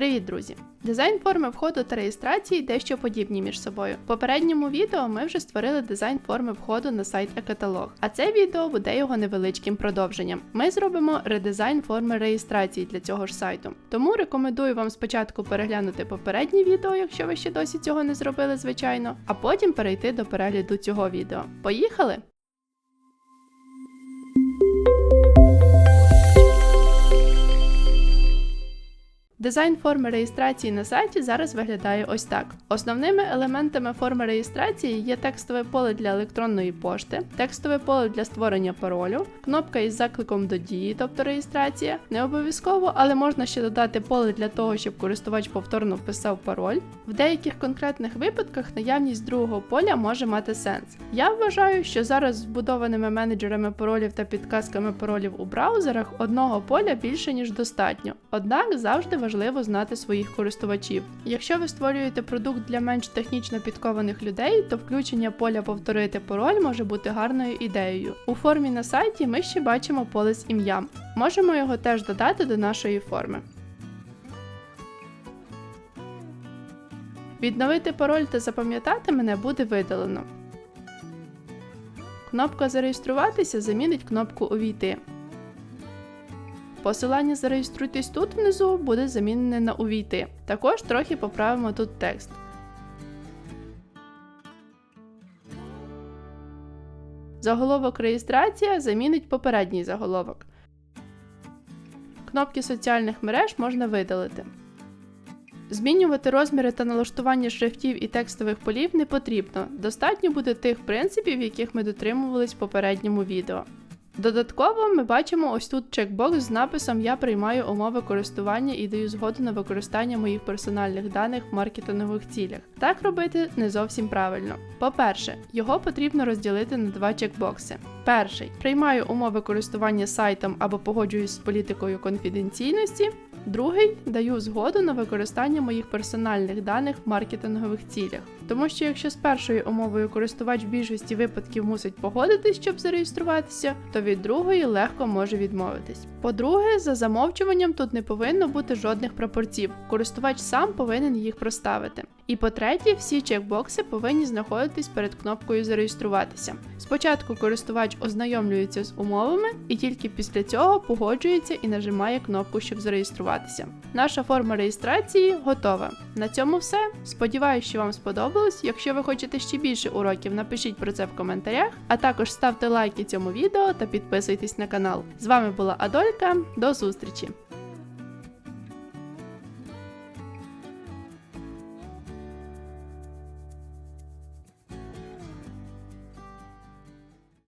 Привіт, друзі! Дизайн форми входу та реєстрації дещо подібні між собою. В попередньому відео ми вже створили дизайн форми входу на сайт e-каталог, а це відео буде його невеличким продовженням. Ми зробимо редизайн форми реєстрації для цього ж сайту. Тому рекомендую вам спочатку переглянути попереднє відео, якщо ви ще досі цього не зробили, звичайно, а потім перейти до перегляду цього відео. Поїхали! Дизайн форми реєстрації на сайті зараз виглядає ось так. Основними елементами форми реєстрації є текстове поле для електронної пошти, текстове поле для створення паролю, кнопка із закликом до дії, тобто реєстрація. Не обов'язково, але можна ще додати поле для того, щоб користувач повторно вписав пароль. В деяких конкретних випадках наявність другого поля може мати сенс. Я вважаю, що зараз з вбудованими менеджерами паролів та підказками паролів у браузерах одного поля більше ніж достатньо. Однак завжди важливо знати своїх користувачів. Якщо ви створюєте продукт для менш технічно підкованих людей, то включення поля повторити пароль може бути гарною ідеєю. У формі на сайті ми ще бачимо поле з ім'ям. Можемо його теж додати до нашої форми. Відновити пароль та запам'ятати мене буде видалено. Кнопка Зареєструватися замінить кнопку Увійти. Посилання Зареєструйтесь тут внизу буде замінене на Увійти. Також трохи поправимо тут текст. Заголовок реєстрація замінить попередній заголовок. Кнопки соціальних мереж можна видалити. Змінювати розміри та налаштування шрифтів і текстових полів не потрібно. Достатньо буде тих принципів, яких ми дотримувались в попередньому відео. Додатково ми бачимо ось тут чекбокс з написом Я приймаю умови користування і даю згоду на використання моїх персональних даних в маркетингових цілях. Так робити не зовсім правильно. По-перше, його потрібно розділити на два чекбокси. Перший приймаю умови користування сайтом або погоджуюсь з політикою конфіденційності. Другий даю згоду на використання моїх персональних даних в маркетингових цілях. Тому що якщо з першою умовою користувач в більшості випадків мусить погодитись, щоб зареєструватися, то від другої легко може відмовитись. По-друге, за замовчуванням тут не повинно бути жодних прапорців. Користувач сам повинен їх проставити. І по-третє, всі чекбокси повинні знаходитись перед кнопкою Зареєструватися. Спочатку користувач ознайомлюється з умовами і тільки після цього погоджується і нажимає кнопку, щоб зареєструватися. Наша форма реєстрації готова. На цьому все. Сподіваюсь, що вам сподобалось. Якщо ви хочете ще більше уроків, напишіть про це в коментарях, а також ставте лайки цьому відео та підписуйтесь на канал. З вами була Адолька. До зустрічі!